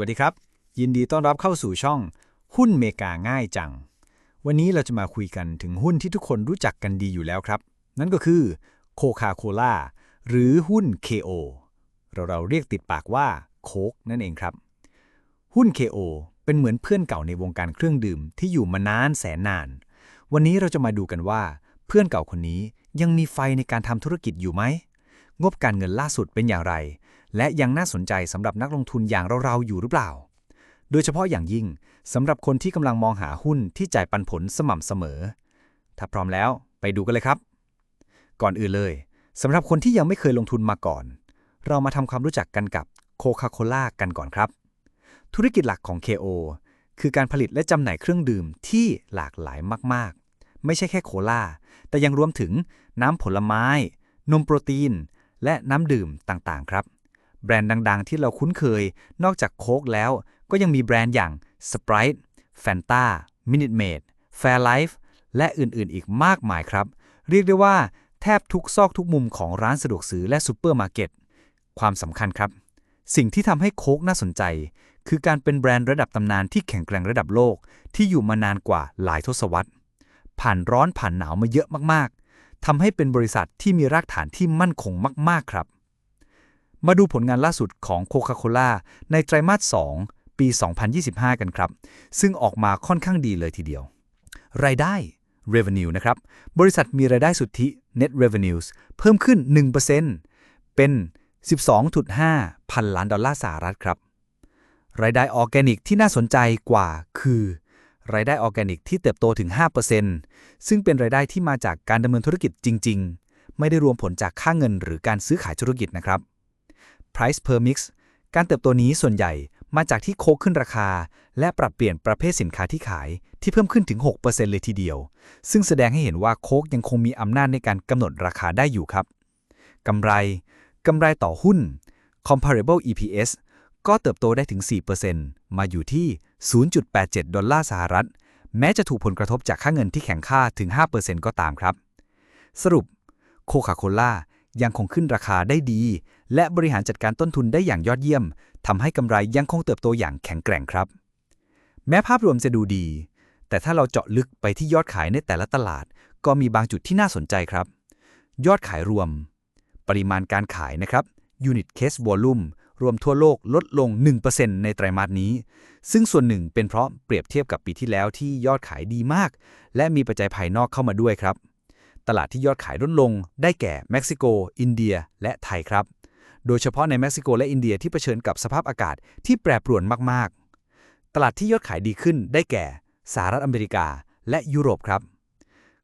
วัสดีครับ ยินดีต้อนรับเข้าสู่ช่อง หุ้นเมกาง่ายจัง วันนี้เราจะมาคุยกันถึงหุ้นที่ทุกคนรู้จักกันดีอยู่แล้วครับ นั่นก็คือโคคาโคล่าหรือหุ้น KO เราเราเรียกติดปากว่าโคกนั่นเองครับ หุ้น KO เป็นเหมือนเพื่อนเก่าในวงการเครื่องดื่มที่อยู่มานานแสนนาน วันนี้เราจะมาดูกันว่า เพื่อนเก่าคนนี้ยังมีไฟในการทำธุรกิจอยู่ไหมงบการเงินล่าสุดเป็นอย่างไร และยังน่าสนใจสำหรับนักลงทุนอย่างเรา ๆ อยู่หรือเปล่า โดยเฉพาะอย่างยิ่งสำหรับคนที่กำลังมองหาหุ้นที่จ่ายปันผลสม่ำเสมอ ถ้าพร้อมแล้วไปดูกันเลยครับ ก่อนอื่นเลยสำหรับคนที่ยังไม่เคยลงทุนมาก่อน เรามาทำความรู้จักกันกับโคคาโคล่ากันก่อนครับ ธุรกิจหลักของ KO คือการผลิตและจำหน่ายเครื่องดื่มที่หลากหลายมาก ๆ ไม่ใช่แค่โคลาแต่ยังรวมถึงน้ำผลไม้ นมโปรตีน และน้ำดื่มต่าง ๆ ครับ แบรนด์ดัง ๆ ที่เราคุ้นเคย นอกจากโค้กแล้ว ก็ยังมีแบรนด์อย่าง Sprite Fanta Minute Maid Fairlife และอื่นๆ อีกมากมายครับ เรียกได้ว่าแทบทุกซอกทุกมุมของร้านสะดวกซื้อและซูเปอร์มาร์เก็ต ความสำคัญครับ สิ่งที่ทำให้โค้กน่าสนใจ คือการเป็นแบรนด์ระดับตำนานที่แข็งแกร่งระดับโลก ที่อยู่มานานกว่าหลายทศวรรษ ผ่านร้อนผ่านหนาวมาเยอะมากๆทำให้เป็นบริษัทที่มีรากฐานที่มั่นคงมาก ๆ ครับ มาดูผลงานล่าสุดของโคคาโคล่าในไตรมาส 2 ปี 2025 กันครับ ซึ่งออกมาค่อนข้างดีเลยทีเดียว รายได้ revenue นะครับ บริษัทมีรายได้สุทธิ net revenues เพิ่มขึ้น 1%เป็น 12.5 พันล้านดอลลาร์สหรัฐครับ รายได้ออร์แกนิกที่น่าสนใจกว่าคือ รายได้ออร์แกนิกที่เติบโตถึง 5%ซึ่งเป็นรายได้ที่มาจากการดำเนินธุรกิจจริง ๆ ไม่ได้รวมผลจากค่าเงินหรือการซื้อขายธุรกิจนะครับ Price per mix การเติบโตนี้ส่วนใหญ่มาจากที่โคกขึ้นราคา และปรับเปลี่ยนประเภทสินค้าที่ขายที่เพิ่มขึ้นถึง 6%เลยทีเดียว ซึ่งแสดงให้เห็นว่าโคกยังคงมีอำนาจในการกำหนดราคาได้อยู่ครับกำไรกำไรต่อหุ้น comparable EPS ก็เติบโตได้ถึง 4%มาอยู่ที่ 0.87 ดอลลาร์สหรัฐ แม้จะถูกผลกระทบจากค่าเงินที่แข็งค่าถึง 5%ก็ตามครับ สรุปโคคาโคล่ายังคงขึ้นราคาได้ดี และบริหารจัดการต้นทุนได้อย่างยอดเยี่ยมทำให้กำไรยังคงเติบโตอย่างแข็งแกร่งครับ แม้ภาพรวมจะดูดี แต่ถ้าเราเจาะลึกไปที่ยอดขายในแต่ละตลาด ก็มีบางจุดที่น่าสนใจครับ ยอดขายรวม ปริมาณการขายนะครับ Unit Case Volume รวมทั่วโลกลดลง 1%ในไตรมาสนี้ ซึ่งส่วนหนึ่งเป็นเพราะเปรียบเทียบกับปีที่แล้วที่ยอดขายดีมาก และมีปัจจัยภายนอกเข้ามาด้วยครับ ตลาดที่ยอดขายลดลงได้แก่เม็กซิโก อินเดีย และไทยครับ โดยเฉพาะในเม็กซิโกและอินเดียที่เผชิญกับสภาพอากาศที่แปรปรวนมากๆ ตลาดที่ยอดขายดีขึ้นได้แก่สหรัฐอเมริกาและยุโรปครับ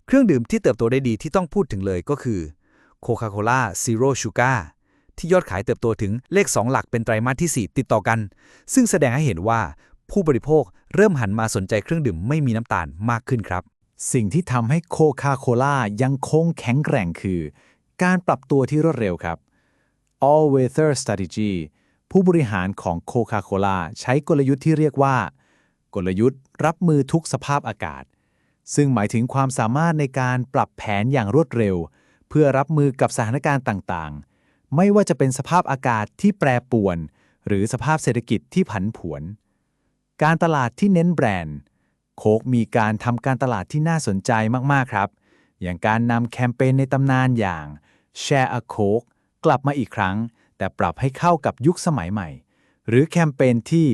เครื่องดื่มที่เติบโตได้ดีที่ต้องพูดถึงเลยก็คือโคคาโคล่าซีโร่ชูการ์ที่ยอดขายเติบโตถึงเลข 2 หลักเป็นไตรมาสที่ 4 ติดต่อกัน ซึ่งแสดงให้เห็นว่าผู้บริโภคเริ่มหันมาสนใจเครื่องดื่มไม่มีน้ำตาลมากขึ้นครับ สิ่งที่ทำให้โคคาโคล่ายังคงแข็งแกร่งคือ การปรับตัวที่รวดเร็วครับ all weather strategy ผู้บริหารของโคคาโคลาใช้กลยุทธ์ที่เรียกว่า กลยุทธ์รับมือทุกสภาพอากาศ ซึ่งหมายถึงความสามารถในการปรับแผนอย่างรวดเร็ว เพื่อรับมือกับสถานการณ์ต่างๆ ไม่ว่าจะเป็นสภาพอากาศที่แปรปรวน หรือสภาพเศรษฐกิจที่ผันผวน การตลาดที่เน้นแบรนด์ โคกมีการทำการตลาดที่น่าสนใจมากๆครับ อย่างการนำแคมเปญในตำนานอย่าง Share a Coke กลับมาอีกครั้ง แต่ปรับให้เข้ากับยุคสมัยใหม่ หรือแคมเปญที่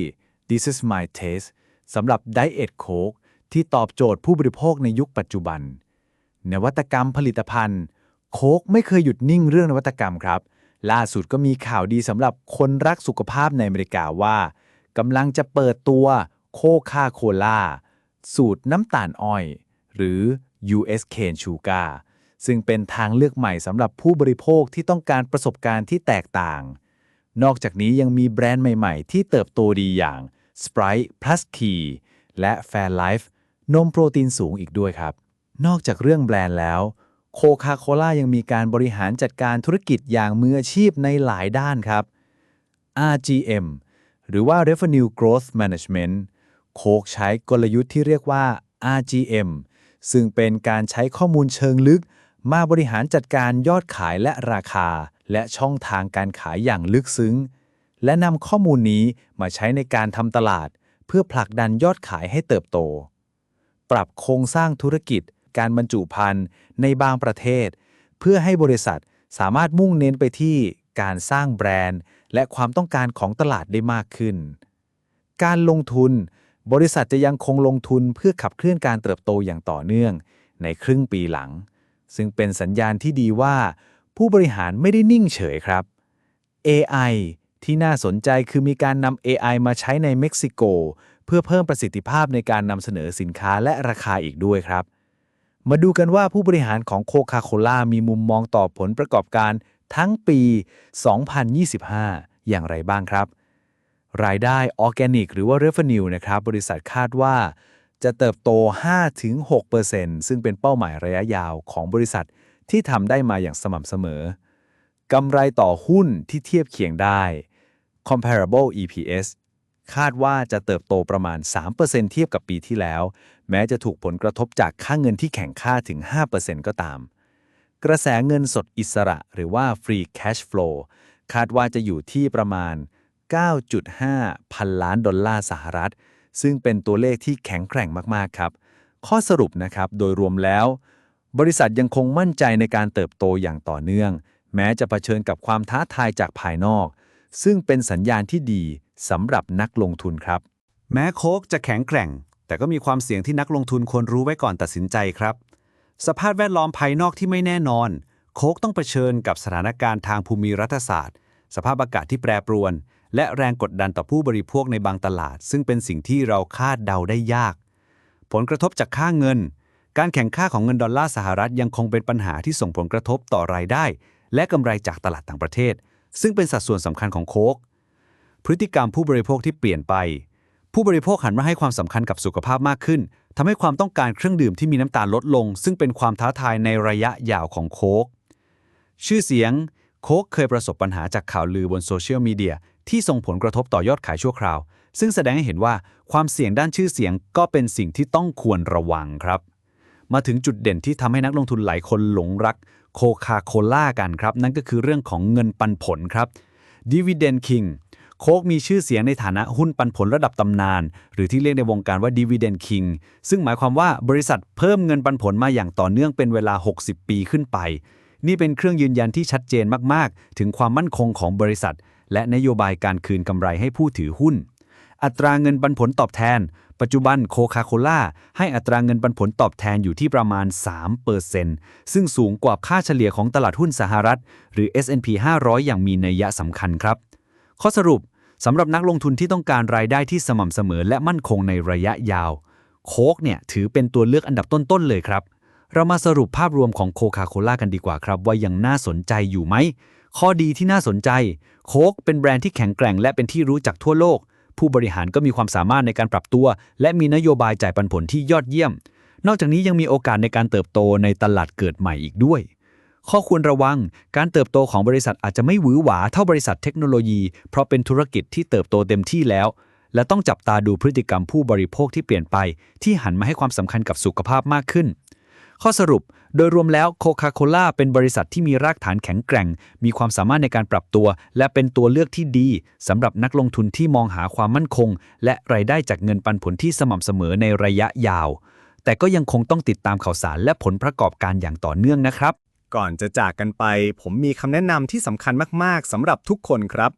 This is my taste สำหรับ Diet Coke ที่ตอบโจทย์ผู้บริโภคในยุคปัจจุบัน นวัตกรรมผลิตภัณฑ์ โค้กไม่เคยหยุดนิ่งเรื่องนวัตกรรมครับ ล่าสุดก็มีข่าวดีสำหรับคนรักสุขภาพในอเมริกาว่ากำลังจะเปิดตัวโคคาโคล่าสูตรน้ำตาลอ้อย หรือ US Cane Sugar ซึ่งเป็นทางเลือกใหม่สำหรับผู้บริโภคที่ต้องการประสบการณ์ที่แตกต่าง นอกจากนี้ยังมีแบรนด์ใหม่ ๆ ที่เติบโตดีอย่าง Sprite Plus Key และ Fairlife นมโปรตีนสูงอีกด้วยครับ นอกจากเรื่องแบรนด์แล้วโคคาโคล่ายังมีการบริหารจัดการธุรกิจอย่างมืออาชีพในหลายด้านครับ RGM หรือว่า Revenue Growth Management โคกใช้กลยุทธ์ที่เรียกว่า RGM ซึ่งเป็นการใช้ข้อมูลเชิงลึก มาบริหารจัดการยอดขายและราคา และช่องทางการขายอย่างลึกซึ้ง และนำข้อมูลนี้มาใช้ในการทำตลาด เพื่อผลักดันยอดขายให้เติบโต ปรับโครงสร้างธุรกิจ การบรรจุภัณฑ์ในบางประเทศ เพื่อให้บริษัทสามารถมุ่งเน้นไปที่การสร้างแบรนด์ และความต้องการของตลาดได้มากขึ้น การลงทุน บริษัทจะยังคงลงทุนเพื่อขับเคลื่อนการเติบโตอย่างต่อเนื่อง ในครึ่งปีหลัง ซึ่งเป็นสัญญาณที่ดีว่า ผู้บริหารไม่ได้นิ่งเฉยครับ AI ที่น่าสนใจคือมีการนำ AI มาใช้ในเม็กซิโก เพื่อเพิ่มประสิทธิภาพในการนำเสนอสินค้าและราคาอีกด้วยครับ มาดูกันว่าผู้บริหารของโคคาโคล่ามีมุมมองต่อผลประกอบการทั้งปี 2025 อย่างไรบ้างครับ รายได้ออร์แกนิกหรือว่า Revenue นะครับ บริษัทคาดว่า จะเติบโต 5-6%ซึ่งเป็นเป้าหมายระยะยาวของบริษัทที่ทำได้มาอย่างสม่ำเสมอกำไรต่อหุ้นที่เทียบเคียงได้ comparable EPS คาดว่าจะเติบโตประมาณ 3%เทียบกับปีที่แล้ว แม้จะถูกผลกระทบจากค่าเงินที่แข่งค่าถึง 5%ก็ตาม กระแสเงินสดอิสระหรือว่า free cash flow คาดว่าจะอยู่ที่ประมาณ 9.5 พันล้านดอลลาร์สหรัฐ ซึ่งเป็นตัวเลขที่แข็งแกร่งมากๆครับ ข้อสรุปนะครับโดยรวมแล้ว บริษัทยังคงมั่นใจในการเติบโตอย่างต่อเนื่อง แม้จะเผชิญกับความท้าทายจากภายนอก ซึ่งเป็นสัญญาณที่ดีสำหรับนักลงทุนครับ แม้โคกจะแข็งแกร่ง แต่ก็มีความเสี่ยงที่นักลงทุนควรรู้ไว้ก่อนตัดสินใจครับ สภาพแวดล้อมภายนอกที่ไม่แน่นอน โคกต้องเผชิญกับสถานการณ์ทางภูมิรัฐศาสตร์ สภาพอากาศที่แปรปรวน และแรงกดดันต่อผู้บริโภคในบางตลาด ซึ่งเป็นสิ่งที่เราคาดเดาได้ยาก ผลกระทบจากค่าเงิน การแข่งข้าของเงินดอลลาร์สหรัฐยังคงเป็นปัญหาที่ส่งผลกระทบต่อรายได้ และกำไรจากตลาดต่างประเทศ ซึ่งเป็นสัดส่วนสำคัญของโค้กพฤติกรรมผู้บริโภคที่เปลี่ยนไป ผู้บริโภคหันมาให้ความสำคัญกับสุขภาพมากขึ้นทำให้ความต้องการเครื่องดื่มที่มีน้ำตาลลดลง ซึ่งเป็นความท้าทายในระยะยาวของโค้กชื่อเสียงโค้กเคยประสบปัญหาจากข่าวลือบนโซเชียลมีเดีย ที่ส่งผลกระทบต่อยอดขายชั่วคราว ซึ่งแสดงให้เห็นว่าความเสี่ยงด้านชื่อเสียงก็เป็นสิ่งที่ต้องควรระวังครับ มาถึงจุดเด่นที่ทำให้นักลงทุนหลายคนหลงรักโคคาโคล่ากันครับ นั่นก็คือเรื่องของเงินปันผลครับ Dividend King โค้กมีชื่อเสียงในฐานะหุ้นปันผลระดับตำนาน หรือที่เรียกในวงการว่า Dividend King ซึ่งหมายความว่าบริษัทเพิ่มเงินปันผลมาอย่างต่อเนื่องเป็นเวลา 60 ปีขึ้นไป นี่เป็นเครื่องยืนยันที่ชัดเจนมาก ๆ ถึงความมั่นคงของบริษัท และนโยบายการคืนกำไรให้ผู้ถือหุ้น อัตราเงินปันผลตอบแทน ปัจจุบันโคคาโคล่าให้อัตราเงินปันผลตอบแทนอยู่ที่ประมาณ 3%ซึ่งสูงกว่าค่าเฉลี่ยของตลาดหุ้นสหรัฐ หรือ S&P 500 อย่างมีนัยยะสำคัญครับ ข้อสรุปสำหรับนักลงทุนที่ต้องการรายได้ที่สม่ำเสมอและมั่นคงในระยะยาว โค้กเนี่ยถือเป็นตัวเลือกอันดับต้นๆเลยครับ เรามาสรุปภาพรวมของโคคาโคล่ากันดีกว่าครับ ว่ายังน่าสนใจอยู่ไหม ข้อดีที่น่าสนใจ โค้กเป็นแบรนด์ที่แข็งแกร่งและเป็นที่รู้จักทั่วโลก ผู้บริหารก็มีความสามารถในการปรับตัว และมีนโยบายจ่ายปันผลที่ยอดเยี่ยม นอกจากนี้ยังมีโอกาสในการเติบโตในตลาดเกิดใหม่อีกด้วย ข้อควรระวัง การเติบโตของบริษัทอาจจะไม่หวือหวาเท่าบริษัทเทคโนโลยี เพราะเป็นธุรกิจที่เติบโตเต็มที่แล้ว และต้องจับตาดูพฤติกรรมผู้บริโภคที่เปลี่ยนไป ที่หันมาให้ความสำคัญกับสุขภาพมากขึ้นข้อสรุป โดยรวมแล้วโคคาโคล่าเป็นบริษัทที่มีรากฐานแข็งแกร่ง มีความสามารถในการปรับตัว และเป็นตัวเลือกที่ดีสำหรับนักลงทุนที่มองหาความมั่นคง และรายได้จากเงินปันผลที่สม่ำเสมอในระยะยาว แต่ก็ยังคงต้องติดตามข่าวสารและผลประกอบการอย่างต่อเนื่องนะครับ ก่อนจะจากกันไป ผมมีคำแนะนำที่สำคัญมากๆสำหรับทุกคนครับ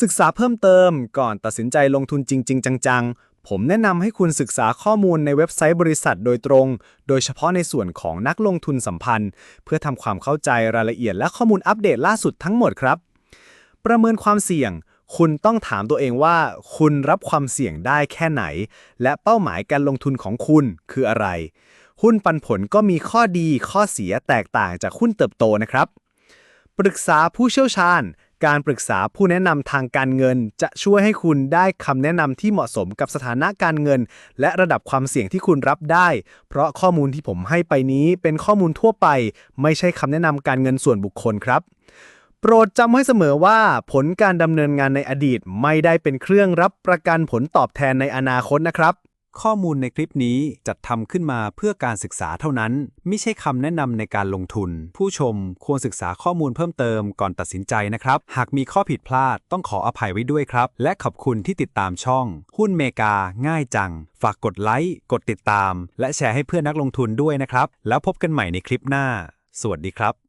ศึกษาเพิ่มเติมก่อนตัดสินใจลงทุนจริง ๆ จังๆ ผมแนะนำให้คุณศึกษาข้อมูลในเว็บไซต์บริษัทโดยตรง โดยเฉพาะในส่วนของนักลงทุนสัมพันธ์ เพื่อทำความเข้าใจรายละเอียดและข้อมูลอัปเดตล่าสุดทั้งหมดครับ ประเมินความเสี่ยง คุณต้องถามตัวเองว่า คุณรับความเสี่ยงได้แค่ไหน และเป้าหมายการลงทุนของคุณคืออะไร หุ้นปันผลก็มีข้อดีข้อเสียแตกต่างจากหุ้นเติบโตนะครับ ปรึกษาผู้เชี่ยวชาญ การปรึกษาผู้แนะนำทางการเงิน จะช่วยให้คุณได้คำแนะนำที่เหมาะสมกับสถานะการเงิน และระดับความเสี่ยงที่คุณรับได้ เพราะข้อมูลที่ผมให้ไปนี้เป็นข้อมูลทั่วไป ไม่ใช่คำแนะนำการเงินส่วนบุคคลครับ โปรดจำให้เสมอว่า ผลการดำเนินงานในอดีตไม่ได้เป็นเครื่องรับประกันผลตอบแทนในอนาคตนะครับ ข้อมูลในคลิปนี้จัดทำขึ้นมาเพื่อการศึกษาเท่านั้น ไม่ใช่คำแนะนำในการลงทุน ผู้ชมควรศึกษาข้อมูลเพิ่มเติมก่อนตัดสินใจนะครับ หากมีข้อผิดพลาดต้องขออภัยไว้ด้วยครับ และขอบคุณที่ติดตามช่อง หุ้นเมกา ง่ายจัง ฝากกดไลค์ กดติดตาม และแชร์ให้เพื่อนนักลงทุนด้วยนะครับ แล้วพบกันใหม่ในคลิปหน้า สวัสดีครับ